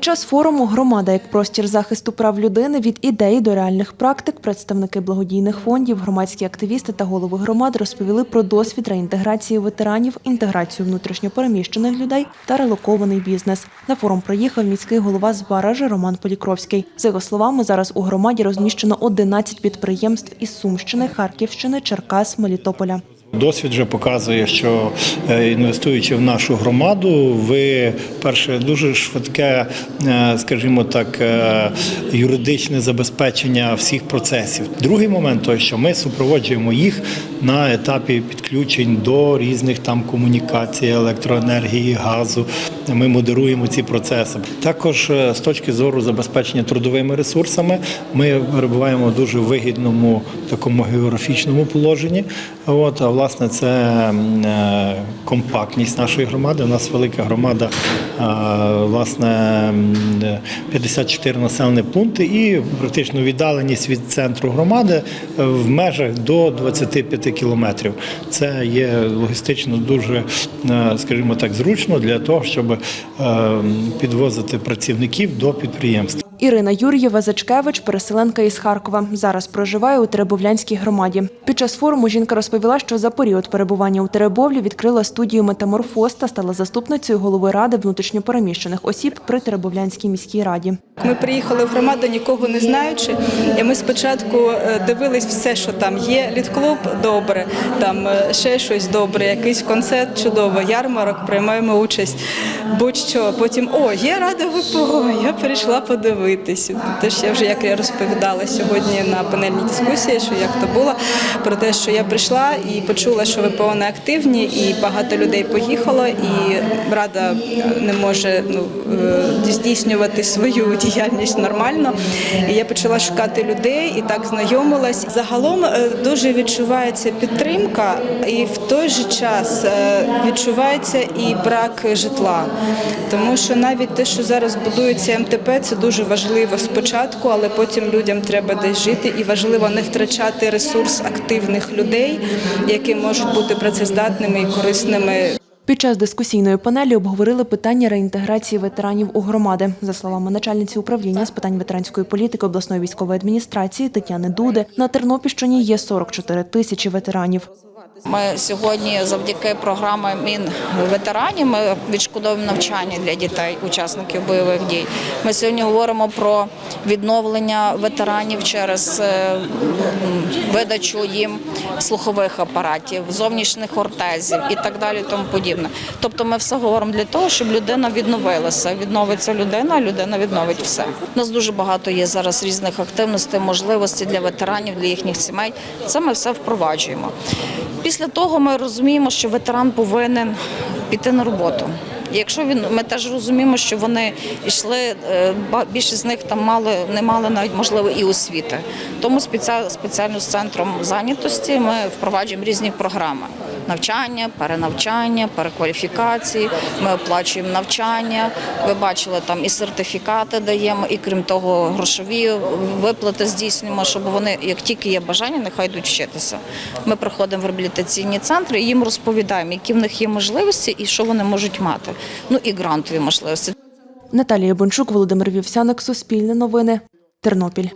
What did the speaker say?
Під час форуму Громада як простір захисту прав людини від ідеї до реальних практик представники благодійних фондів, громадські активісти та голови громад розповіли про досвід реінтеграції ветеранів, інтеграцію внутрішньопереміщених людей та релокований бізнес. На форум приїхав міський голова з Баража Роман Полікровський. За його словами, зараз у громаді розміщено 11 підприємств із Сумщини, Харківщини, Черкас, Мелітополя. Досвід вже показує, що е, інвестуючи в нашу громаду, ви перше дуже швидке, е, скажімо так, е, юридичне забезпечення всіх процесів. Другий момент той, що ми супроводжуємо їх на етапі підключень до різних там комунікацій, електроенергії, газу. Ми модеруємо ці процеси. Також з точки зору забезпечення трудовими ресурсами, ми перебуваємо в дуже вигідному такому географічному положенні. От, власне, це е, компактність нашої громади. У нас велика громада, е, власне, е, 54 населені пункти і практично віддаленість від центру громади е, в межах до 25 кілометрів. Це є логістично дуже, скажімо так, зручно для того, щоб підвозити працівників до підприємств. Ірина Юр'єва Зачкевич, переселенка із Харкова, зараз проживає у Теребовлянській громаді. Під час форуму жінка розповіла, що за період перебування у Теребовлі відкрила студію Метаморфоз та стала заступницею голови ради внутрішньопереміщених осіб при Теребовлянській міській раді. Ми приїхали в громаду нікого не знаючи, і ми спочатку е, дивились все, що там є. Літклуб добре, там е, ще щось добре, якийсь концерт чудово, ярмарок, приймаємо участь. Будь-що. Потім о, є рада ВПО, я прийшла подивитись. Теж я вже як я розповідала сьогодні на панельній дискусії, що як то було, про те, що я прийшла і почула, що ВПО не активні, і багато людей поїхало, і рада не може ну, е, здійснювати свою діяльність нормально. І я почала шукати людей і так знайомилась. Загалом е, дуже відчувається підтримка, і в той же час е, відчувається і брак житла. Тому що навіть те, що зараз будується МТП, це дуже важливо спочатку, але потім людям треба десь жити, і важливо не втрачати ресурс активних людей, які можуть бути працездатними і корисними Під час дискусійної панелі обговорили питання реінтеграції ветеранів у громади. За словами начальниці управління з питань ветеранської політики обласної військової адміністрації Тетяни Дуди, на Тернопільщині є 44 тисячі ветеранів. Ми сьогодні завдяки програмі Мін ветеранів ми відшкодовуємо навчання для дітей, учасників бойових дій. Ми сьогодні говоримо про відновлення ветеранів через е, видачу їм слухових апаратів, зовнішніх ортезів і так далі. Тому подібне. Тобто, ми все говоримо для того, щоб людина відновилася. Відновиться людина, людина відновить все. У нас дуже багато є зараз різних активностей, можливостей для ветеранів, для їхніх сімей. Це ми все впроваджуємо. Після того ми розуміємо, що ветеран повинен піти на роботу. Якщо він ми теж розуміємо, що вони йшли, е, більшість з них там мали не мали навіть можливо і освіти. Тому спеціа- спеціально з центром зайнятості ми впроваджуємо різні програми. Навчання, перенавчання, перекваліфікації. Ми оплачуємо навчання. Ви бачили там і сертифікати даємо, і крім того, грошові виплати здійснюємо, щоб вони, як тільки є бажання, нехай йдуть вчитися. Ми приходимо в реабілітаційні центри і їм розповідаємо, які в них є можливості і що вони можуть мати. Ну і грантові можливості. Наталія Бончук, Володимир Вівсяник, Суспільне новини, Тернопіль.